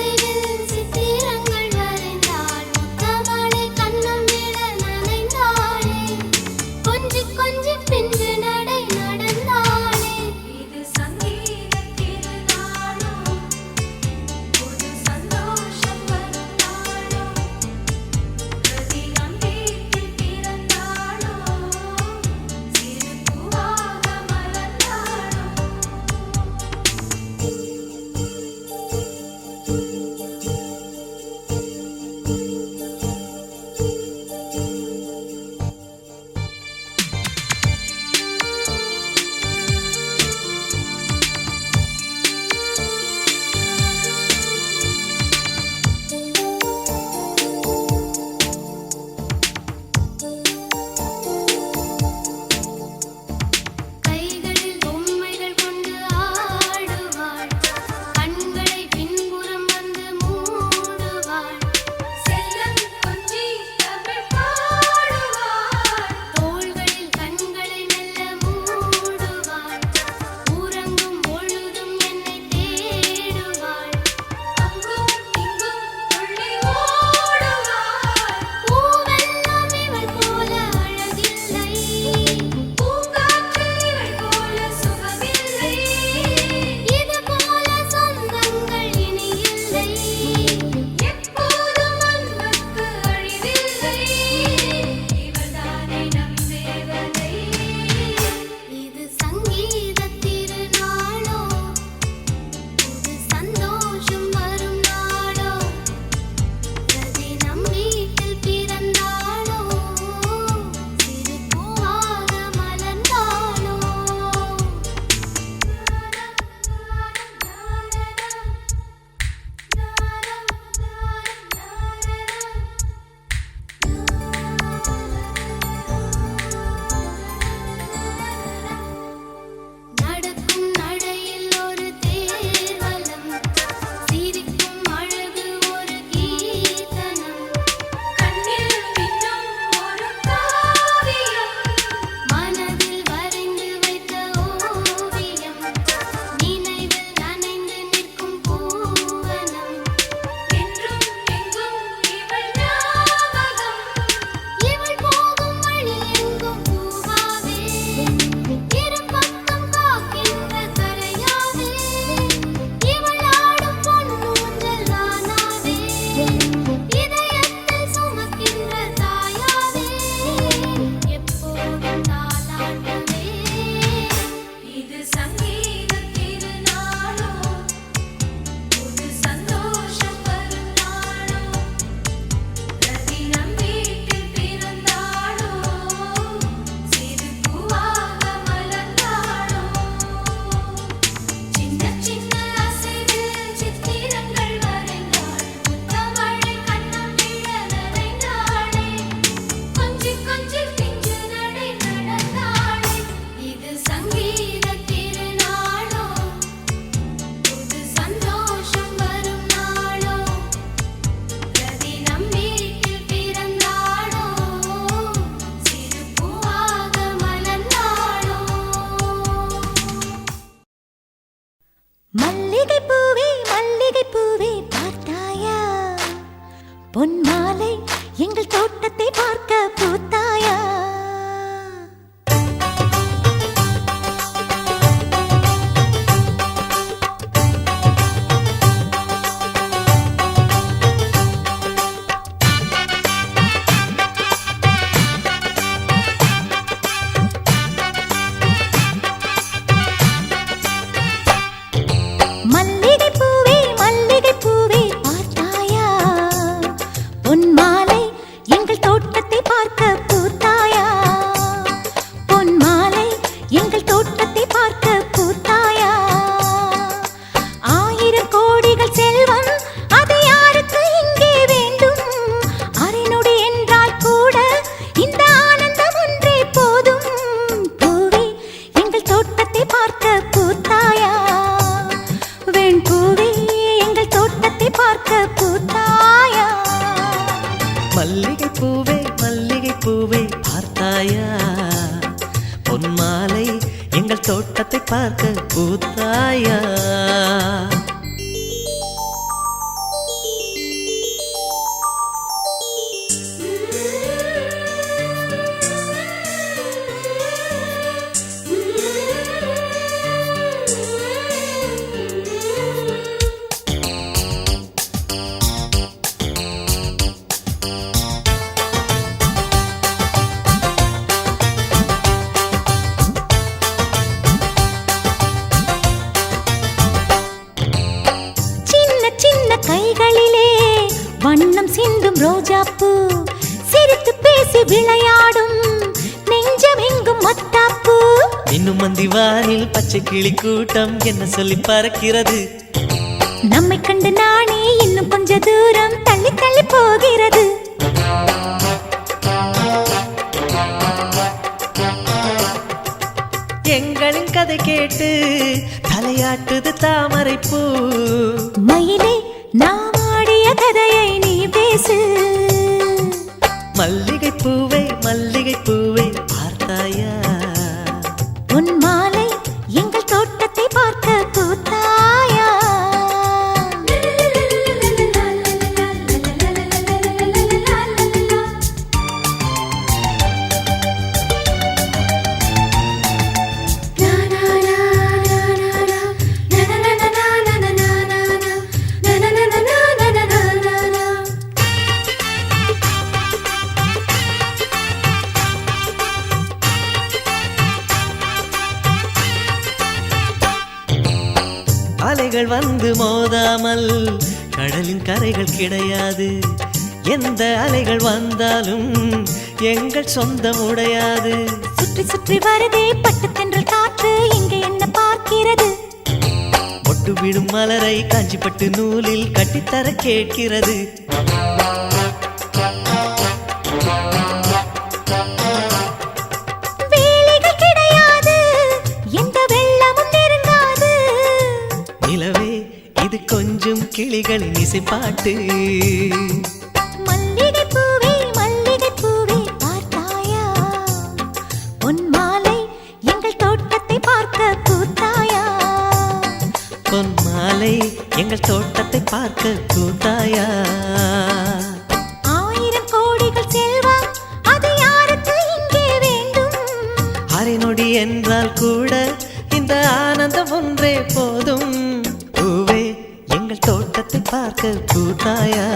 see you. பொன் மாலை எங்கள் தோட்டத்தை பார்க்க பொன்மாலை எங்கள் தோட்டத்தை பார்க்க பூத்தாயா ரோஜாப்பூ சிரித்து பேசி விளையாடும் நெஞ்சமெங்கும் மத்தாப்பூ இன்னும் மந்தி வானில் பச்சை கிளி கூட்டம் என்ன சொல்லி பறக்கிறது? நம்மை கண்டு நானே இன்னும் கொஞ்ச தூரம் தள்ளி தள்ளி போகிறது. எங்களின் கதை கேட்டு தலையாட்டுது தாமரை பூ மயிலே நாம் கதையை நீ பேசு. மல்லிகை பூவை மல்லிகை பூவை பார்த்தாயா? உன் மாலை எங்கள் தோட்டத்தை அலைகள் வந்து மோதாமல் கடலின் கரைகள் கிடையாது. எந்த அலைகள் வந்தாலும் எங்கள் சொந்தம் உடையாது. சுற்றி சுற்றி வருதே பட்டு தென்றல் காற்று இங்கே என்ன பார்க்கிறது? ஒட்டு விடும் மலரை காஞ்சிப்பட்டு நூலில் கட்டித்தர கேட்கிறது. கிளிகளின் இசைப்பாட்டு. மல்லிகை பூவே மல்லிகை பூவே பார்த்தாயா? உன் மாலை எங்கள் தோட்டத்தை பார்க்க பூத்தாயா பொன் மாலை எங்கள் தோட்டத்தை பார்க்க கூத்தாயா? ஆயிரம் கோடிகள் செல்வம் அது யாருக்கு இங்கே வேண்டும்? அரை நொடி என்றால் கூட இந்த ஆனந்தம் ஒன்றே போதும். ஆட்டத்தை பார்க்க கூட்டாயா